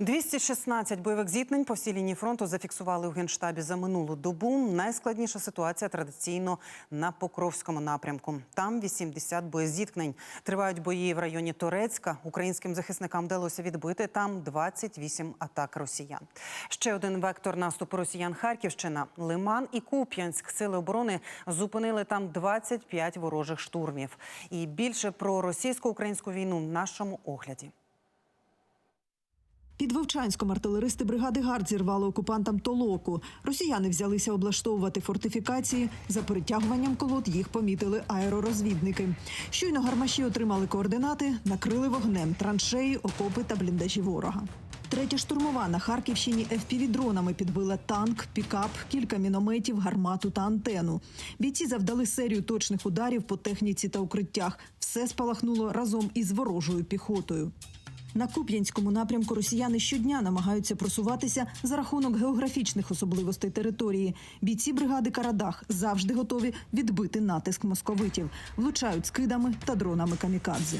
216 бойових зіткнень по всій лінії фронту зафіксували у генштабі за минулу добу. Найскладніша ситуація традиційно на Покровському напрямку. Там 80 боєзіткнень. Тривають бої в районі Торецька. Українським захисникам вдалося відбити там 28 атак росіян. Ще один вектор наступу росіян Харківщина, Лиман і Куп'янськ. Сили оборони зупинили там 25 ворожих штурмів. І більше про російсько-українську війну в нашому огляді. Під Вовчанськом артилеристи бригади ГАРД зірвали окупантам толоку. Росіяни взялися облаштовувати фортифікації. За перетягуванням колод їх помітили аеророзвідники. Щойно гармаші отримали координати, накрили вогнем траншеї, окопи та бліндажі ворога. Третя штурмова на Харківщині FPV-дронами підбила танк, пікап, кілька мінометів, гармату та антену. Бійці завдали серію точних ударів по техніці та укриттях. Все спалахнуло разом із ворожою піхотою. На Куп'янському напрямку росіяни щодня намагаються просуватися за рахунок географічних особливостей території. Бійці бригади Карадах завжди готові відбити натиск московитів, влучають скидами та дронами камікадзе.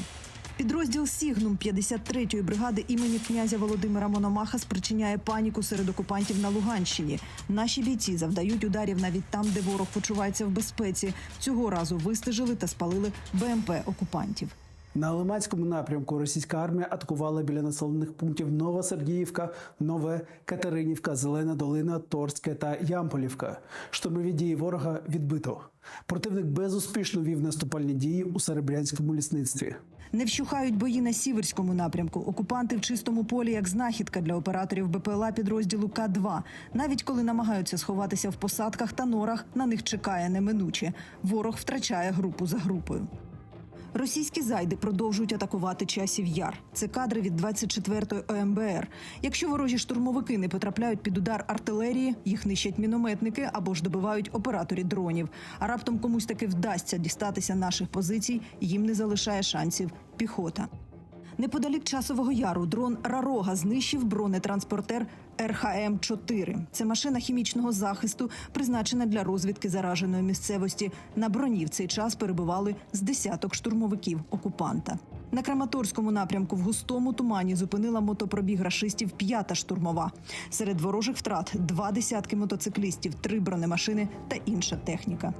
Підрозділ Сігнум 53-ї бригади імені князя Володимира Мономаха спричиняє паніку серед окупантів на Луганщині. Наші бійці завдають ударів навіть там, де ворог почувається в безпеці. Цього разу вистежили та спалили БМП окупантів. На Лиманському напрямку російська армія атакувала біля населених пунктів Новосергіївка, Нове, Катеринівка, Зелена Долина, Торське та Ямполівка. Штурмові дії ворога відбито. Противник безуспішно вів наступальні дії у Серебрянському лісництві. Не вщухають бої на сіверському напрямку. Окупанти в чистому полі як знахідка для операторів БПЛА підрозділу К-2. Навіть коли намагаються сховатися в посадках та норах, на них чекає неминуче. Ворог втрачає групу за групою. Російські зайди продовжують атакувати часів яр. Це кадри від 24-ї ОМБР. Якщо ворожі штурмовики не потрапляють під удар артилерії, їх нищать мінометники або ж добивають операторі дронів. А раптом комусь таки вдасться дістатися наших позицій, їм не залишає шансів піхота. Неподалік часового яру дрон Рарога знищив бронетранспортер РХМ 4 Це машина хімічного захисту, призначена для розвідки зараженої місцевості. На броні в цей час перебували з десяток штурмовиків окупанта. На Краматорському напрямку в густому тумані зупинила мотопробіг рашистів п'ята штурмова. Серед ворожих втрат два десятки мотоциклістів, три бронемашини та інша техніка.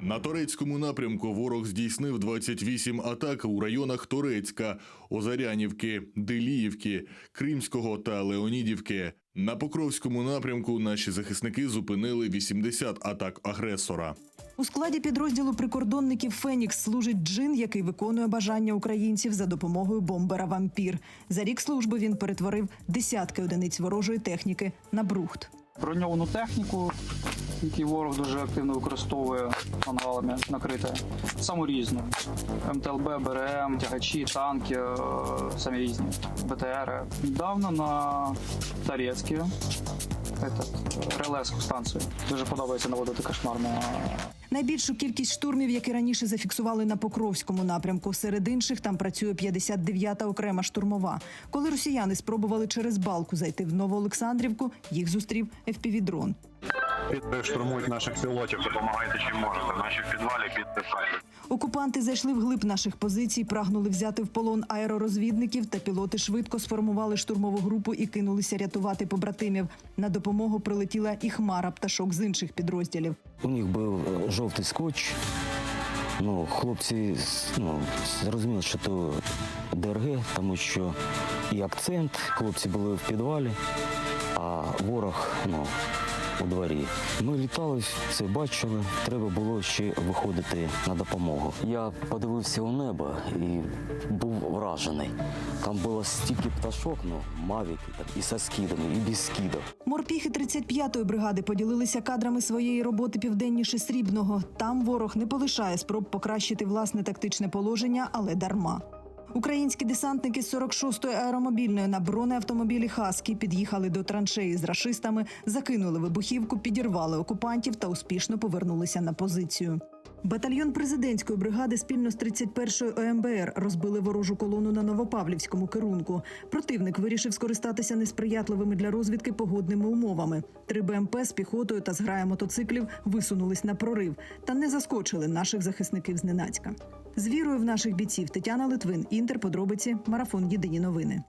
На турецькому напрямку ворог здійснив 28 атак у районах Турецька, Озарянівки, Деліївки, Кримського та Леонідівки. На Покровському напрямку наші захисники зупинили 80 атак агресора. У складі підрозділу прикордонників Фенікс служить джин, який виконує бажання українців за допомогою бомбера Вампір. За рік служби він перетворив десятки одиниць ворожої техніки на брухт. броньовану техніку, яку ворог дуже активно використовує мангалами накрите. Саму різну. МТЛБ, БРМ, тягачі, танки, е, самі різні, БТР. Недавно на Тарецьке, этот, релеску станцію. Дуже подобається наводити кошмар на Найбільшу кількість штурмів, які раніше зафіксували на Покровському напрямку. Серед інших там працює 59-та окрема штурмова. Коли росіяни спробували через балку зайти в Новоолександрівку, їх зустрів FPV-дрон. Під штурмують наших пілотів, допомагайте чим можете. Наші в підвалі підписайте. Окупанти зайшли вглиб наших позицій, прагнули взяти в полон аеророзвідників, та пілоти швидко сформували штурмову групу і кинулися рятувати побратимів. На допомогу прилетіла і хмара пташок з інших підрозділів. У них був е, жовтий скотч. Ну, хлопці ну, зрозуміли, що то ДРГ, тому що і акцент, хлопці були в підвалі, а ворог ну, у дворі. Ми літали, це бачили, треба було ще виходити на допомогу. Я подивився у небо і був вражений. Там було стільки пташок, ну, мавіки, і со скидами, і без скидів. Морпіхи 35-ї бригади поділилися кадрами своєї роботи південніше Срібного. Там ворог не полишає спроб покращити власне тактичне положення, але дарма. Українські десантники з 46-ї аеромобільної на бронеавтомобілі Хаскі під'їхали до траншеї з рашистами, закинули вибухівку, підірвали окупантів та успішно повернулися на позицію. Батальйон президентської бригади спільно з 31-ї ОМБР розбили ворожу колону на Новопавлівському керунку. Противник вирішив скористатися несприятливими для розвідки погодними умовами. Три БМП з піхотою та зграя мотоциклів висунулись на прорив та не заскочили наших захисників зненацька. З вірою в наших бійців Тетяна Литвин, Інтер, подробиці, марафон Єдині новини.